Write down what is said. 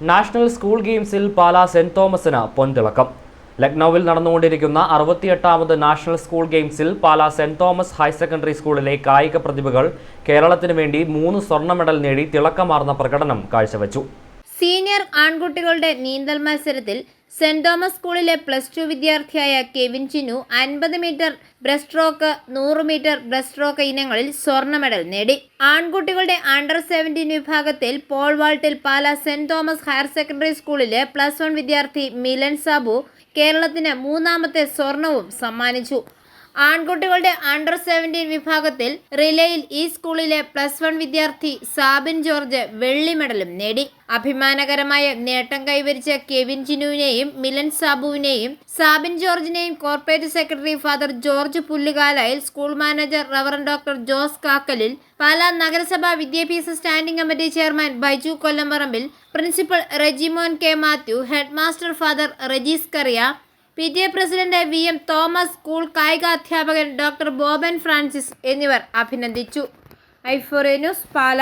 National school ഗെയിംസിൽ Pala saint തോമസിന് പൊൻതിളക്കം. ലക്നൌവിൽ നടന്നുകൊണ്ടിരിക്കുന്ന അറുപത്തിയെട്ടാമത് നാഷണൽ സ്കൂൾ ഗെയിംസിൽ Pala saint Thomas higher secondary സ്കൂളിലെ കായിക പ്രതിഭകൾ കേരളത്തിനു വേണ്ടി മൂന്ന് സ്വർണ മെഡൽ നേടി തിളക്കമാർന്ന പ്രകടനം കാഴ്ചവെച്ചു. സീനിയർ ആൺകുട്ടികളുടെ നീന്തൽ മത്സരത്തിൽ സെന്റ് തോമസ് സ്കൂളിലെ പ്ലസ് ടു വിദ്യാർത്ഥിയായ കെവിൻ ചിനു അൻപത് മീറ്റർ ബ്രസ്റ്റ് സ്ട്രോക്ക് നൂറ് മീറ്റർ ബ്രസ്റ്റ് സ്ട്രോക്ക് ഇനങ്ങളിൽ സ്വർണ മെഡൽ നേടി. ആൺകുട്ടികളുടെ അണ്ടർ സെവന്റീൻ വിഭാഗത്തിൽ pole വാൾട്ടിൽ Pala saint Thomas higher secondary സ്കൂളിലെ പ്ലസ് വൺ വിദ്യാർത്ഥി മിലൻ സാബു കേരളത്തിന് മൂന്നാമത്തെ സ്വർണവും സമ്മാനിച്ചു. ആൺകുട്ടികളുടെ അണ്ടർ സെവന്റീൻ വിഭാഗത്തിൽ റിലേയിൽ ഈ സ്കൂളിലെ പ്ലസ് വൺ വിദ്യാർത്ഥി സാബിൻ ജോർജ് വെള്ളി മെഡലും നേടി. അഭിമാനകരമായ നേട്ടം കൈവരിച്ച കെവിൻ ജിനുവിനെയും മിലൻ സാബുവിനെയും Sabin ജോർജിനെയും corporate secretary father George Pullukalayil school manager reverend doctor Jose Kakkalil Pala നഗരസഭാ വിദ്യാഭ്യാസ standing committee chairman Baiju Kollamparambil principal Rejimon K Mathew headmaster father Rejis Kariya P T A president V M Thomas school കായികാധ്യാപകൻ doctor Boban Francis എന്നിവർ അഭിനന്ദിച്ചു. ഐഫോറിയ news പാല.